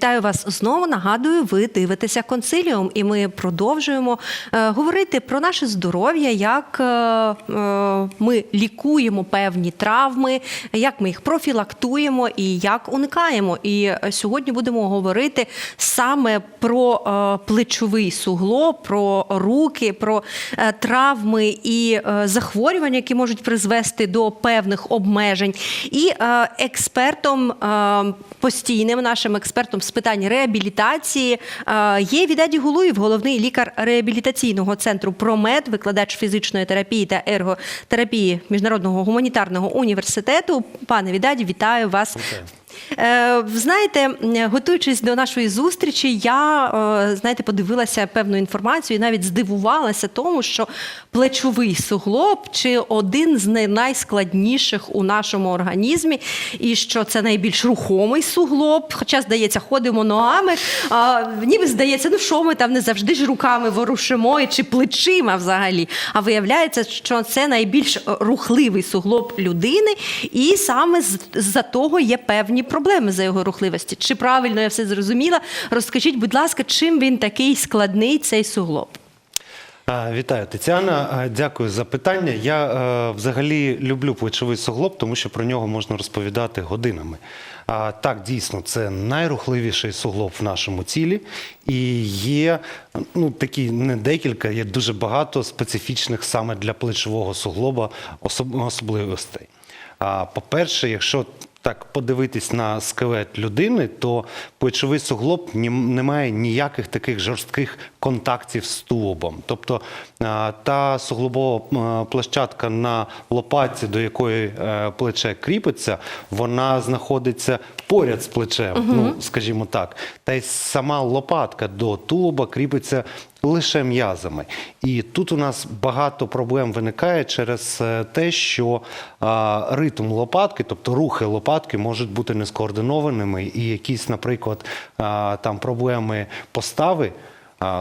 Вітаю вас знову. Нагадую, ви дивитеся консиліум, і ми продовжуємо е, говорити про наше здоров'я, як е, е, ми лікуємо певні травми, як ми їх профілактуємо і як уникаємо. І сьогодні будемо говорити саме про плечовий суглоб, про руки, про травми і захворювання, які можуть призвести до певних обмежень. І експертом постійним нашим експертом питань реабілітації е, є Відаді Гулуїв, головний лікар реабілітаційного центру ПРОМЕД, викладач фізичної терапії та ерготерапії Міжнародного гуманітарного університету. Пане Відаді, вітаю вас. Е, Знаєте, готуючись до нашої зустрічі, я е, знаєте, подивилася певну інформацію і навіть здивувалася тому, що плечовий суглоб чи один з найскладніших у нашому організмі, і що це найбільш рухомий суглоб. Хоча, здається, ходимо ногами. А, ніби здається, ну що ми там не завжди ж руками ворушимо і чи плечима взагалі. А виявляється, що це найбільш е, рухливий суглоб людини, і саме з-за того є певні проблеми за його рухливості. Чи правильно я все зрозуміла? Розкажіть, будь ласка, чим він такий складний цей суглоб? Вітаю, Тетяна. Дякую за питання. Я е, взагалі люблю плечовий суглоб, тому що про нього можна розповідати годинами. А, так, дійсно, це найрухливіший суглоб в нашому тілі, і є ну такі не декілька, є дуже багато специфічних саме для плечового суглоба особливостей. По-перше, якщо так подивитись на скелет людини, то плечовий суглоб не має ніяких таких жорстких контактів з тулубом. Тобто та суглобова площадка на лопатці, до якої е, плече кріпиться, вона знаходиться поряд з плечем, ну скажімо так. Та й сама лопатка до тулуба кріпиться лише м'язами. І тут у нас багато проблем виникає через е, те, що ритм лопатки, тобто рухи лопатки, можуть бути нескоординованими, і якісь, наприклад, там проблеми постави.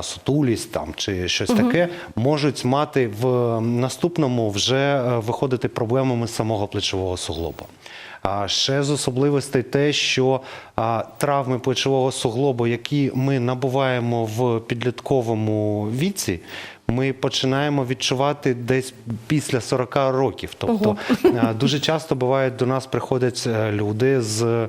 Сутулість там чи щось таке можуть мати в наступному вже е, виходити проблемами самого плечового суглоба. А ще з особливостей те, що травми плечового суглобу, які ми набуваємо в підлітковому віці, ми починаємо відчувати десь після 40 років. Тобто а, дуже часто буває, до нас приходять е, люди з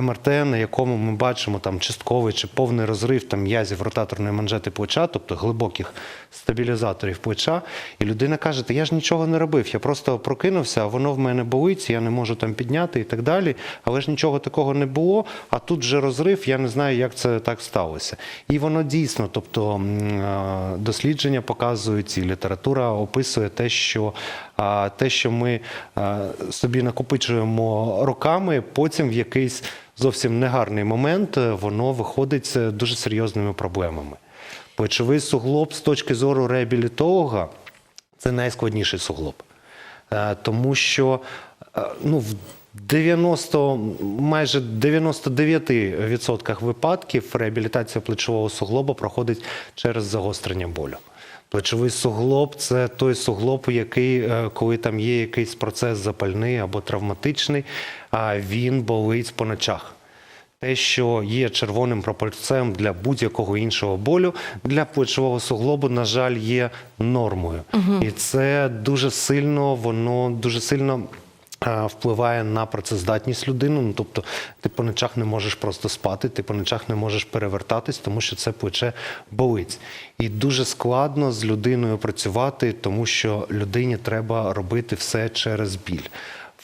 МРТ, на якому ми бачимо там частковий чи повний розрив там м'язів ротаторної манжети плеча, тобто глибоких стабілізаторів плеча. І людина каже: Та я ж нічого не робив, я просто прокинувся, а воно в мене болить, я не можу там підняти і так далі. Але ж нічого такого не було. А тут вже розрив, я не знаю, як це так сталося. І воно дійсно, тобто а, дослідження показують, і література описує те, що те, що ми собі накопичуємо роками, потім в якийсь зовсім негарний момент е, воно виходить з дуже серйозними проблемами. Плечовий суглоб з точки зору реабілітолога це найскладніший суглоб. Е, Тому що е, ну, в 90, майже 99% випадків реабілітація плечового суглоба проходить через загострення болю. Плечовий суглоб це той суглоб, який, е, коли там є якийсь процес запальний або травматичний, а він болить по ночах. Те, що є червоним пропорцем для будь-якого іншого болю, для плечового суглобу, на жаль, є нормою. І це дуже сильно, воно дуже сильно. Е, Впливає на працездатність людини. Ну, тобто ти по ночах не можеш просто спати, ти по ночах не можеш перевертатись, тому що це плече болить. І дуже складно з людиною працювати, тому що людині треба робити все через біль.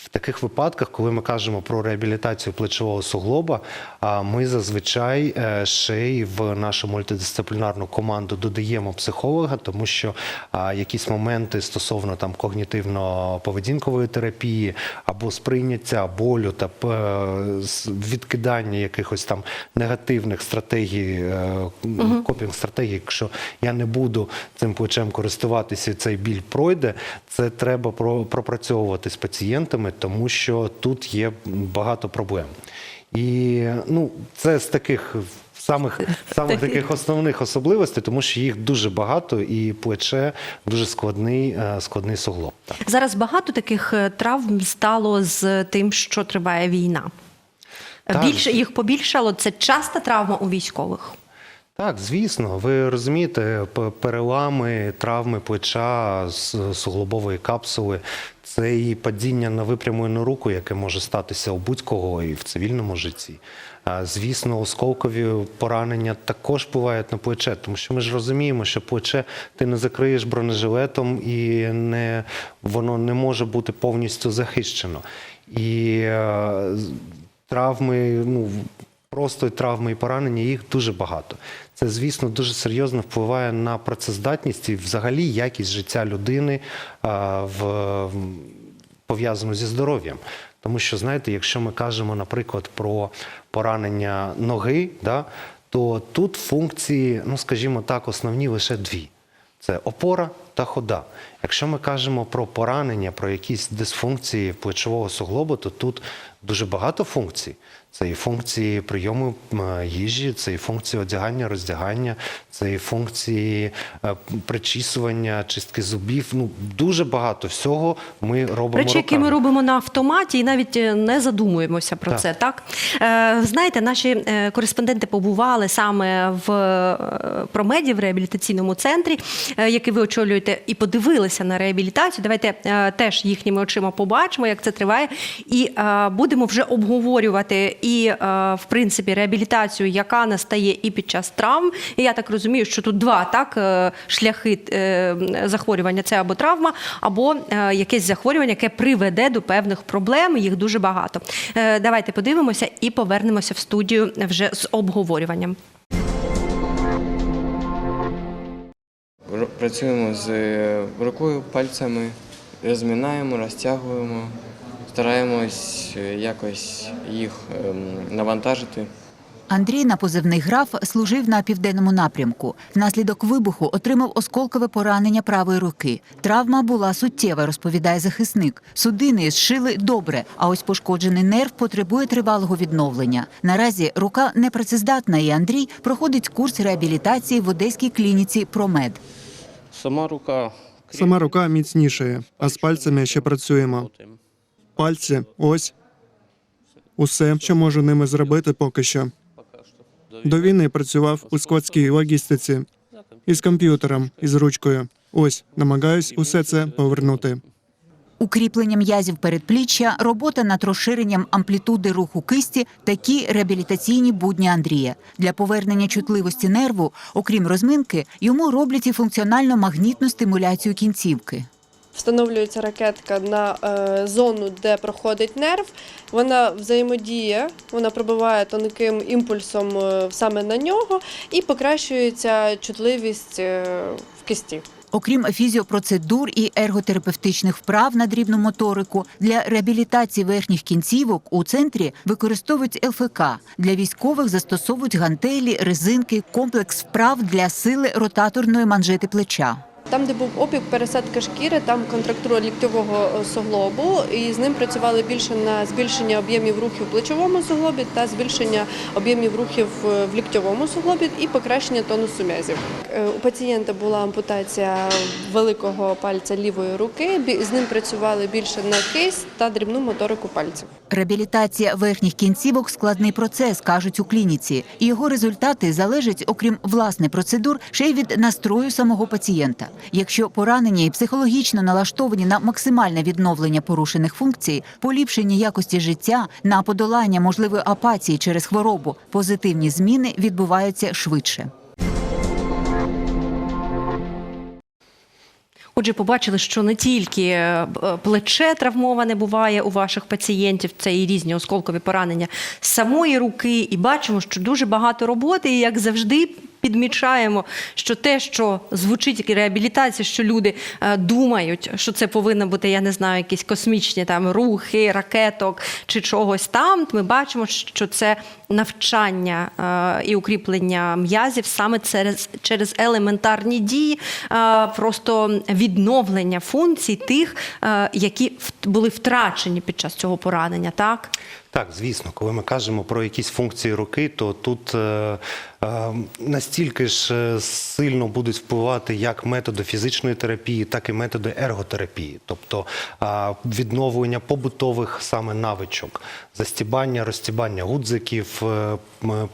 В таких випадках, коли ми кажемо про реабілітацію плечового суглоба, ми зазвичай е, ще й в нашу мультидисциплінарну команду додаємо психолога, тому що якісь моменти стосовно там когнітивно-поведінкової терапії або сприйняття болю та е, відкидання якихось там негативних стратегій, копінг стратегій, якщо я не буду цим плечем користуватися, цей біль пройде, це треба пропрацьовувати з пацієнтами, тому що тут є багато проблем. І ну, це з таких самих, самих таких основних особливостей, тому що їх дуже багато, і плече дуже складний, е, складний суглоб. Так. Зараз багато таких е, травм стало з тим, що триває війна. Так. Більше їх побільшало. Це часта травма у військових. Так, звісно, ви розумієте, перелами, травми плеча, суглобової капсули це і падіння на випрямлену руку, яке може статися у будь-кого і в цивільному житті. Звісно, осколкові поранення також бувають на плече, тому що ми ж розуміємо, що плече ти не закриєш бронежилетом і не, воно не може бути повністю захищено. І е, травми, ну, просто травми і поранення, їх дуже багато. Це, звісно, дуже серйозно впливає на працездатність і взагалі якість життя людини в- пов'язану зі здоров'ям. Тому що, знаєте, якщо ми кажемо, наприклад, про поранення ноги, да, то тут функції, ну скажімо так, основні лише дві: це опора та хода. Якщо ми кажемо про поранення, про якісь дисфункції плечового суглобу, то тут дуже багато функцій. Це і функції прийому їжі, це і функції одягання, роздягання, це і функції е, причісування, чистки зубів. Ну дуже багато всього ми робимо. Речі, які ми робимо на автоматі, і навіть е, не задумуємося про Так. це. Так е, знаєте, наші кореспонденти побували саме в промеді в реабілітаційному центрі, який ви очолюєте, і подивилися на реабілітацію. Давайте е, теж їхніми очима побачимо, як це триває, і е, будемо вже обговорювати і е, в принципі реабілітацію, яка настає і під час травм. І я так розумію, що тут два так шляхи захворювання: це або травма, або якесь захворювання, яке приведе до певних проблем. Їх дуже багато. Давайте подивимося і повернемося в студію вже з обговорюванням. Працюємо з е, рукою, пальцями, розмінаємо, розтягуємо, стараємось е, якось їх ем, навантажити. Андрій на позивний граф служив на південному напрямку. Внаслідок вибуху отримав осколкове поранення правої руки. Травма була суттєва, розповідає захисник. Судини зшили добре, а ось пошкоджений нерв потребує тривалого відновлення. Наразі рука непрацездатна, і Андрій проходить курс реабілітації в одеській клініці Промед. Сама рука. Сама рука міцнішає, а з пальцями ще працюємо. Пальці, ось усе, що можу ними зробити поки що. До війни працював у складській логістиці із комп'ютером, із ручкою. Ось намагаюсь усе це повернути. Укріплення м'язів передпліччя, робота над розширенням амплітуди руху кисті такі реабілітаційні будні Андрія. Для повернення чутливості нерву, окрім розминки, йому роблять і функціонально-магнітну стимуляцію кінцівки. Встановлюється ракетка на е, зону, де проходить нерв. Вона взаємодіє, вона пробиває тонким імпульсом е, саме на нього і покращується чутливість е, в кисті. Окрім фізіопроцедур і ерготерапевтичних вправ на дрібну моторику, для реабілітації верхніх кінцівок у центрі використовують ЛФК. Для військових застосовують гантелі, резинки, комплекс вправ для сили ротаторної манжети плеча. Там, де був опік, пересадка шкіри, там контрактура ліктьового е, суглобу, і з ним працювали більше на збільшення об'ємів рухів в плечовому суглобі та збільшення об'ємів рухів е, в ліктьовому суглобі і покращення тонусу м'язів. Е, У пацієнта була ампутація великого пальця лівої руки. З ним працювали більше на кисть та дрібну моторику пальців. Реабілітація верхніх кінцівок складний процес, кажуть у клініці, його результати залежать, окрім власне процедур, ще й від настрою самого пацієнта. Якщо поранення і психологічно налаштовані на максимальне відновлення порушених функцій, поліпшення якості життя, на подолання можливої апатії через хворобу, позитивні зміни відбуваються швидше. Отже, побачили, що не тільки е, плече травмоване буває у ваших пацієнтів, це і різні осколкові поранення самої руки, і бачимо, що дуже багато роботи, і як завжди. Підмічаємо, що те, що звучить як реабілітація, що люди е, думають, що це повинно бути, я не знаю, якісь космічні там рухи, ракеток чи чогось там. Ми бачимо, що це навчання е, і укріплення м'язів саме через, через елементарні дії, е, просто відновлення функцій тих, які були втрачені під час цього поранення. Так Так, звісно, коли ми кажемо про якісь функції руки, то тут е, е, настільки ж е, сильно будуть впливати як методи фізичної терапії, так і методи ерготерапії, тобто е, відновлення побутових саме навичок, застібання, розстібання гудзиків, е,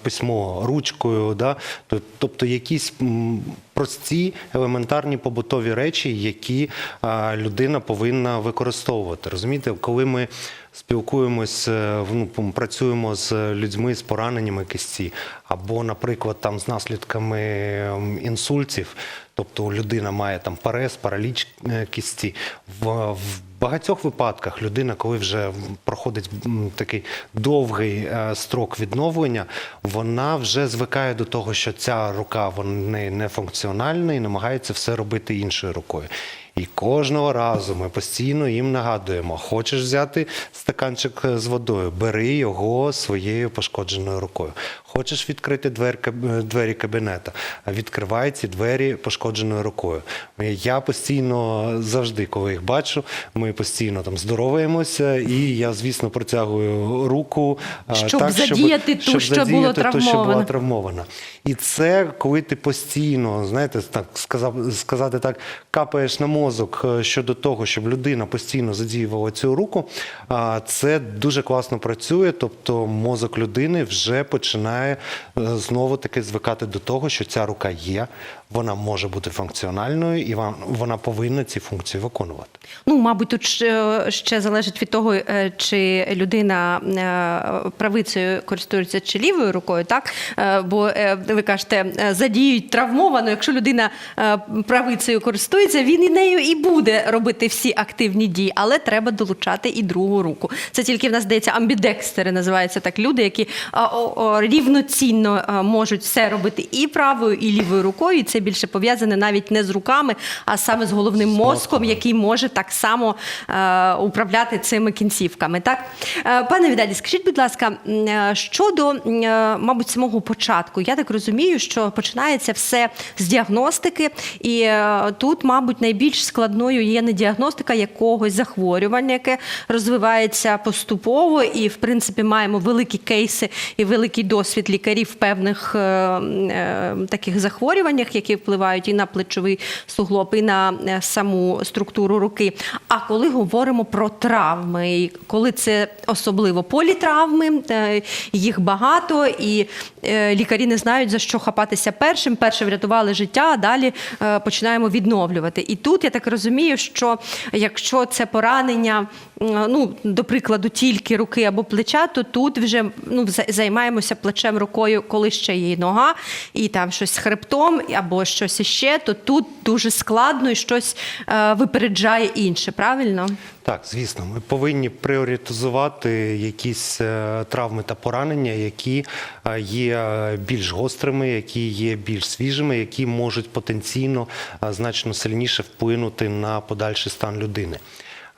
письмо ручкою, да? Тобто якісь прості елементарні побутові речі, які е, людина повинна використовувати. Розумієте, коли ми спілкуємось, е, ну, працюємо з людьми з пораненнями кисті, або, наприклад, там з наслідками ем, інсультів, тобто людина має там парез, параліч е, кісті. В, в багатьох випадках людина, коли вже проходить такий довгий е, строк відновлення, вона вже звикає до того, що ця рука вона не функціональна і намагається все робити іншою рукою. І кожного разу ми постійно їм нагадуємо: хочеш взяти стаканчик з водою, бери його своєю пошкодженою рукою. Хочеш відкрити двері, двері кабінета, відкривай ці двері пошкодженою рукою. Я постійно завжди, коли їх бачу, ми постійно там здороваємося, і я, звісно, протягую руку Щоб так, задіяти ту, щоб що було задіяти ту, що була травмована. І це коли ти постійно, знаєте, так сказав, сказати так, капаєш на мозок е, щодо того, щоб людина постійно задіювала цю руку, це дуже класно працює. Тобто мозок людини вже починає е, знову таки звикати до того, що ця рука є, вона може бути функціональною і вон- вона повинна ці функції виконувати. Ну, мабуть, тут ще, залежить від того, е, чи людина правицею користується чи лівою рукою, так? Бо ви кажете, задіють травмовано. Якщо людина правицею користується, він і нею і буде робити всі активні дії, але треба долучати і другу руку. Це тільки в нас здається амбідекстери, називаються так люди, які рівноцінно можуть все робити і правою, і лівою рукою. І це більше пов'язане навіть не з руками, а саме з головним мозком, який може так само е, управляти цими кінцівками. Так, Е, пане Відалі, скажіть, будь ласка, е, щодо, мабуть, самого початку, я так розумію, що починається все з діагностики, і тут, мабуть, найбільш складною є не діагностика якогось захворювання, яке розвивається поступово, і в принципі маємо великі кейси і великий досвід лікарів в певних е, е, таких захворюваннях, які впливають і на плечовий суглоб, і на е, саму структуру руки. А коли говоримо про травми, і коли це особливо політравми, е, їх багато, і е, лікарі не знають за що хапатися першим. Перше врятували життя, а далі е, починаємо відновлювати. І тут я так розумію, що якщо це поранення, ну до прикладу, тільки руки або плеча, то тут вже ну за- займаємося плечем рукою, коли ще є нога, і там щось з хребтом, або щось іще, то тут дуже складно і щось е, випереджає інше. Правильно? Так, звісно, ми повинні пріоритизувати якісь е, травми та поранення, які е, є е, більш гострими, які є більш свіжими, які можуть потенційно значно сильніше вплинути на подальший стан людини.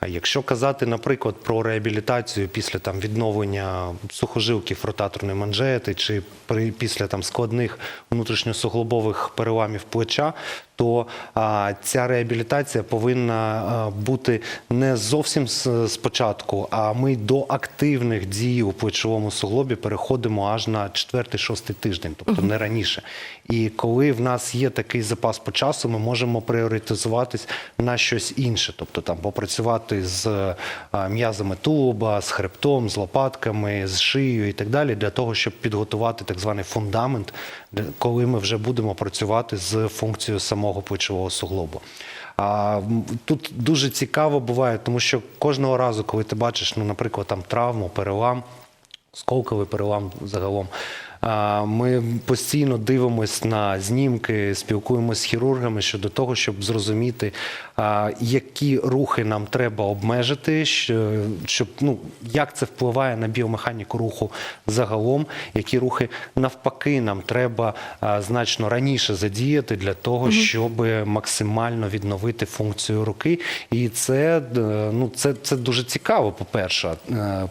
А якщо казати, наприклад, про реабілітацію після там відновлення сухожилків ротаторної манжети чи при після там складних внутрішньосуглобових переламів плеча, то а, ця реабілітація повинна а, бути не зовсім з- спочатку, а ми до активних дій у плечовому суглобі переходимо аж на 4-6 тиждень, тобто не раніше. І коли в нас є такий запас по часу, ми можемо пріоритизуватись на щось інше, тобто там попрацювати з а, м'язами тулуба, з хребтом, з лопатками, з шиєю і так далі, для того, щоб підготувати так званий фундамент, коли ми вже будемо працювати з функцією самого плечового суглобу. А тут дуже цікаво буває, тому що кожного разу, коли ти бачиш, ну, наприклад, там травму, перелам, сколковий перелам загалом. Ми постійно дивимось на знімки, спілкуємося з хірургами щодо того, щоб зрозуміти, які рухи нам треба обмежити, щоб ну як це впливає на біомеханіку руху загалом, які рухи навпаки нам треба значно раніше задіяти для того, щоб максимально відновити функцію руки. І це е, ну це, це дуже цікаво. По перше,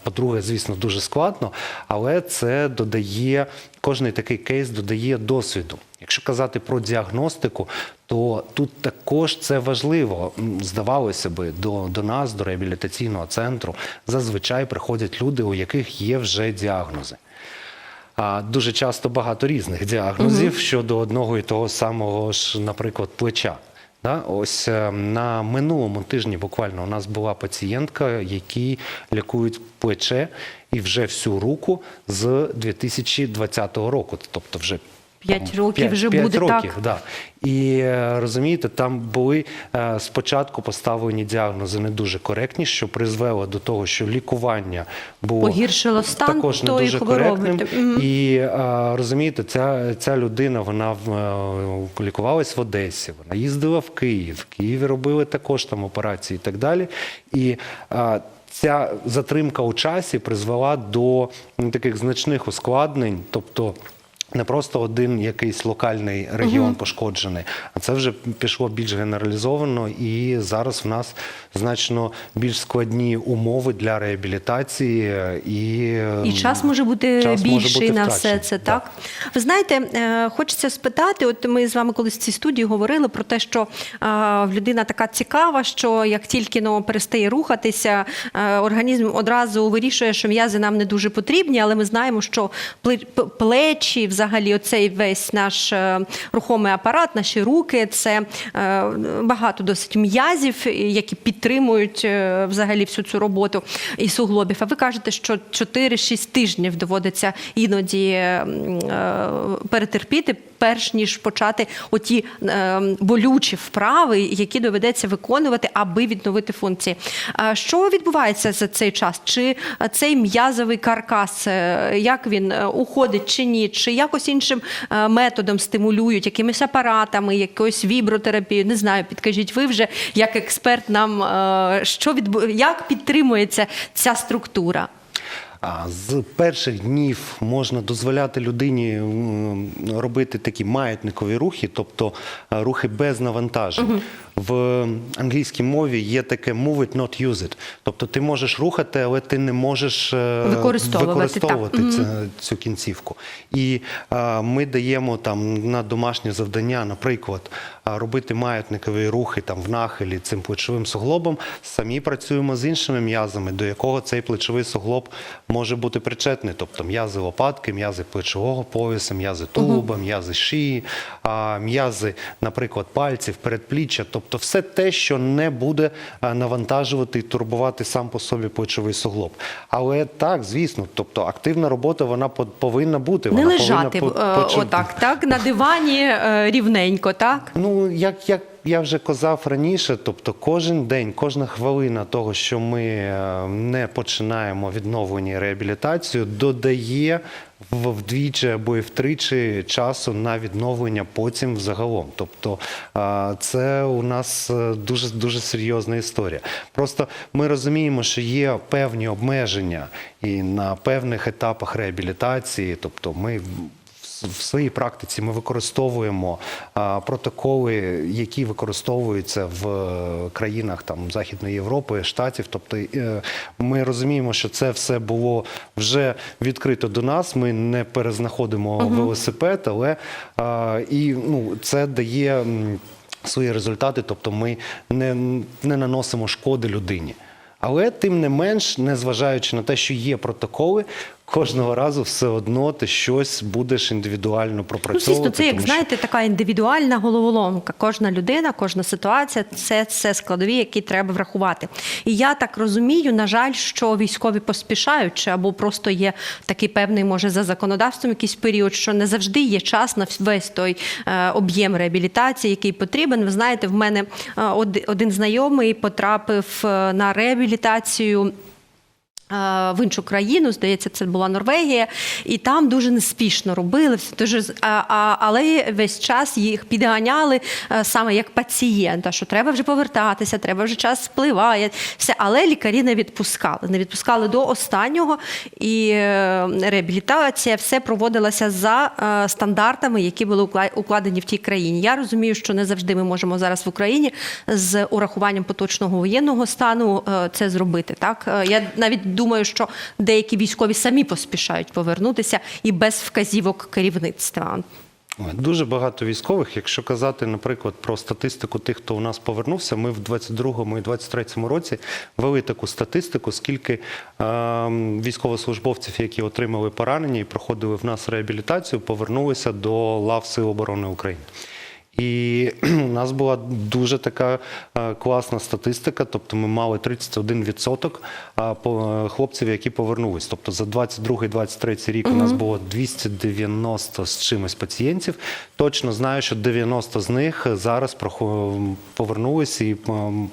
по-друге, звісно, дуже складно, але це додає кожний такий кейс додає досвіду. Якщо казати про діагностику, то тут також це важливо. Здавалося би, до, до нас, до реабілітаційного центру, зазвичай приходять люди, у яких є вже діагнози. А дуже часто багато різних діагнозів щодо одного і того самого ж, наприклад, плеча. Да? Ось е, на минулому тижні буквально у нас була пацієнтка, якій лікують плече і вже всю руку з 2020 року, тобто вже П'ять років П'ять- вже п'ять буде років, так. Да. І е, розумієте, там були е, спочатку поставлені діагнози не дуже коректні, що призвело до того, що лікування було Погіршило стан також не дуже коректним. І е, розумієте, ця, ця людина вона лікувалась в Одесі, вона їздила в Київ, в Києві робили також там операції і так далі. І ця затримка у часі призвела до таких значних ускладнень, тобто. Не просто один якийсь локальний регіон пошкоджений, а це вже пішло більш генералізовано, і зараз в нас значно більш складні умови для реабілітації і, І час може бути час може більший бути на все це, так? Ви знаєте, е, хочеться спитати, от ми з вами колись в цій студії говорили про те, що е, людина така цікава, що як тільки ну, перестає рухатися, е, організм одразу вирішує, що м'язи нам не дуже потрібні, але ми знаємо, що плечі, взагалі, оцей весь наш е, рухомий апарат, наші руки, це е, багато досить м'язів, які підтримують е, взагалі всю цю роботу і суглобів. А ви кажете, що 4-6 тижнів доводиться іноді перетерпіти, перш ніж почати оті е, болючі вправи, які доведеться виконувати, аби відновити функції. А Що відбувається за цей час? Чи цей м'язовий каркас, як він уходить чи ні? Чи якось іншим е, методом стимулюють, якимись апаратами, якоюсь вібротерапією? Не знаю, підкажіть ви вже як експерт нам, е, що відбу... як підтримується ця структура? А з перших днів можна дозволяти людині робити такі маятникові рухи, тобто е, рухи без навантажень. В англійській мові є таке move it, not use it. Тобто ти можеш рухати, але ти не можеш е, Використовувати, використовувати це- цю кінцівку. І е, ми даємо там на домашнє завдання, наприклад, е, робити маятникові рухи там в нахилі цим плечовим суглобом. Самі працюємо з іншими м'язами, до якого цей плечовий суглоб може бути причетний. Тобто м'язи лопатки, м'язи плечового пояса, м'язи тулуба, м'язи шиї, а, м'язи, наприклад, пальців, передпліччя. Тобто все те, що не буде е, навантажувати і турбувати сам по собі плечовий суглоб. Але так, звісно, тобто активна робота вона по- повинна бути. Не вона лежати повинна е, по- почу- отак, так, на дивані е, рівненько, так? Ну, як, як я вже казав раніше, тобто кожен день, кожна хвилина того, що ми е, не починаємо відновлення і реабілітацію, додає вдвічі або і втричі часу на відновлення потім взагалом. Тобто е, це у нас е, дуже дуже серйозна історія. Просто ми розуміємо, що є певні обмеження і на певних етапах реабілітації, тобто ми в своїй практиці ми використовуємо протоколи, які використовуються в е, країнах там Західної Європи, Штатів. Тобто е, ми розуміємо, що це все було вже відкрито до нас. Ми не перезнаходимо велосипед, але і ну це дає. Свої результати, тобто ми не, не наносимо шкоди людині. Але тим не менш, незважаючи на те, що є протоколи, кожного разу все одно ти щось будеш індивідуально Ну, звісно, це як що- знаєте, така індивідуальна головоломка. Кожна людина, кожна ситуація це, це складові, які треба врахувати. І я так розумію, на жаль, що військові поспішають, чи або просто є такий певний, може, за законодавством якийсь період, що не завжди є час на весь той е, об'єм реабілітації, який потрібен. Ви знаєте, в мене е, один знайомий потрапив е, на реабілітацію. Е, В іншу країну, здається, це була Норвегія, і там дуже неспішно робили все дуже але весь час їх підганяли е, саме як пацієнта, що треба вже повертатися, треба вже час спливає. Все, але лікарі не відпускали, не відпускали до останнього. І е, реабілітація все проводилася за стандартами, які були укла- укладені в тій країні. Я розумію, що не завжди ми можемо зараз в Україні з урахуванням поточного воєнного стану це зробити. Так я навіть думаю, що деякі військові самі поспішають повернутися і без вказівок керівництва. Дуже багато військових. Якщо казати, наприклад, про статистику тих, хто у нас повернувся, ми в 22-му і 23-му році вели таку статистику, скільки е, військовослужбовців, які отримали поранення і проходили в нас реабілітацію, повернулися до лав Сил оборони України. І у нас була дуже така е, класна статистика. Тобто ми мали 31% а, по- е, хлопців, які повернулись. Тобто за 22-23 рік у нас було 290 з чимось пацієнтів. Точно знаю, що 90 з них зараз повернулись і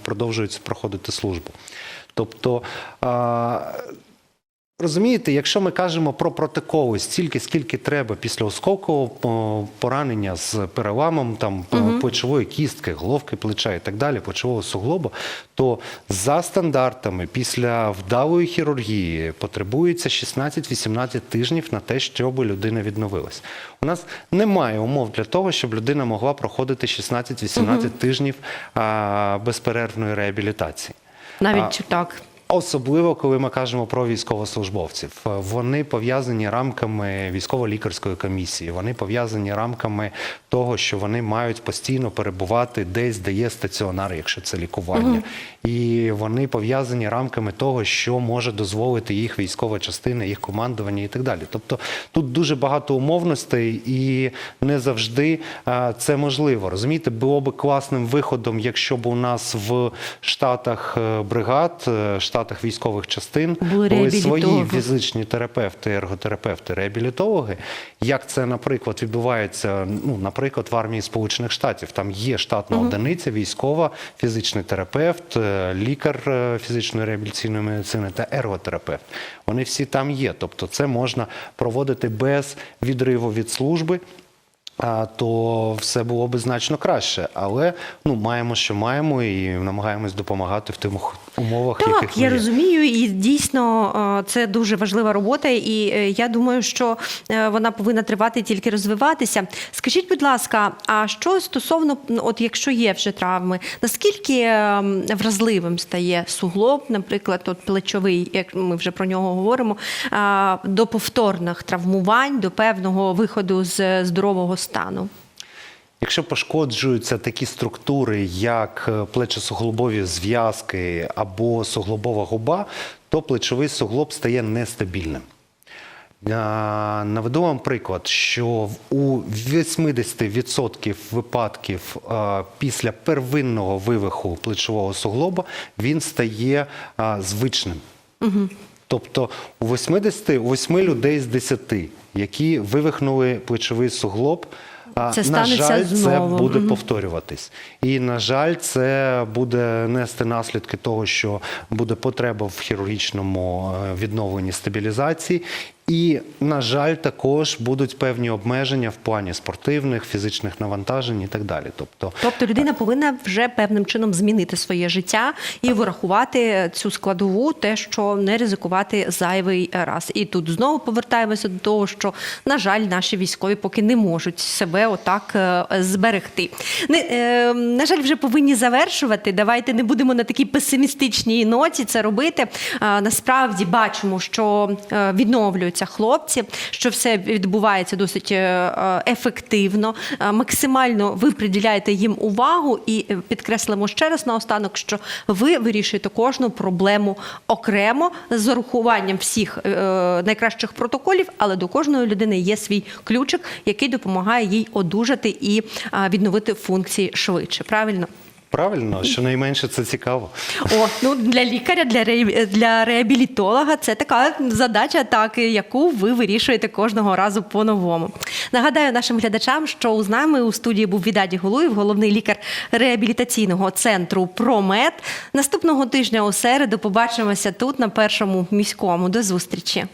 продовжують проходити службу. Тобто. А, Розумієте, якщо ми кажемо про протоколи стільки, скільки треба після осколкового поранення з переламом там uh плечової кістки, головки плеча і так далі, плечового суглобу, то за стандартами після вдалої хірургії потребується 16-18 тижнів на те, щоб людина відновилась. У нас немає умов для того, щоб людина могла проходити 16-18 тижнів а, безперервної реабілітації. Навіть так. Особливо, коли ми кажемо про військовослужбовців, вони пов'язані рамками військово-лікарської комісії. Вони пов'язані рамками того, що вони мають постійно перебувати десь, де є стаціонар, якщо це лікування. І вони пов'язані рамками того, що може дозволити їх військова частина, їх командування і так далі. Тобто тут дуже багато умовностей, і не завжди а, це можливо. Розумієте, було би класним виходом, якщо б у нас в штатах е, бригад, е, штатах військових частин Були були свої фізичні терапевти, ерготерапевти, реабілітологи. Як це, наприклад, відбувається, ну, наприклад, в армії Сполучених Штатів. Там є штатна одиниця, військова, фізичний терапевт, е, лікар е, фізичної реабілітаційної медицини та ерготерапевт. Вони всі там є. Тобто, це можна проводити без відриву від служби. То все було би значно краще. Але ну маємо, що маємо, і намагаємось допомагати в тих умовах, Так, яких я розумію, і дійсно е, це дуже важлива робота, і е, я думаю, що е, вона повинна тривати тільки розвиватися. Скажіть, будь ласка, а що стосовно, ну, от якщо є вже травми, наскільки е, вразливим стає суглоб, наприклад, от плечовий, як ми вже про нього говоримо, до повторних травмувань, до певного виходу з здорового стану? Якщо пошкоджуються такі структури, як е, плечо-суглобові зв'язки або суглобова губа, то плечовий суглоб стає нестабільним. Наведу вам приклад, що у 80% випадків після первинного вивиху плечового суглоба він стає звичним. Тобто у 80, у 8 людей з 10, які вивихнули плечовий суглоб, Це на жаль, жаль, це буде повторюватись. І, на жаль, це буде нести наслідки того, що буде потреба в хірургічному е, відновленні стабілізації. І, на жаль, також будуть певні обмеження в плані спортивних, фізичних навантажень і так далі. Тобто, Тобто людина повинна вже певним чином змінити своє життя і врахувати цю складову, те, що не ризикувати зайвий раз. І тут знову повертаємося до того, що на жаль, наші військові поки не можуть себе отак е, зберегти. Не, е, на жаль, вже повинні завершувати. Давайте не будемо на такій песимістичній ноті це робити. А, насправді бачимо, що е, відновлюються хлопці, що все відбувається досить е, е, ефективно. Е, Максимально ви приділяєте їм увагу і підкреслимо ще раз наостанок, що ви вирішуєте кожну проблему окремо з урахуванням всіх найкращих протоколів, але до кожної людини є свій ключик, який допомагає їй одужати і відновити функції швидше. Правильно? Правильно, щонайменше це цікаво. О, ну для лікаря, для ре- для реабілітолога це така задача, так яку ви вирішуєте кожного разу по-новому. Нагадаю нашим глядачам, що з нами у студії був Відаді Гулуєв, головний лікар реабілітаційного центру Промет. Наступного тижня у середу побачимося тут на першому міському. До зустрічі.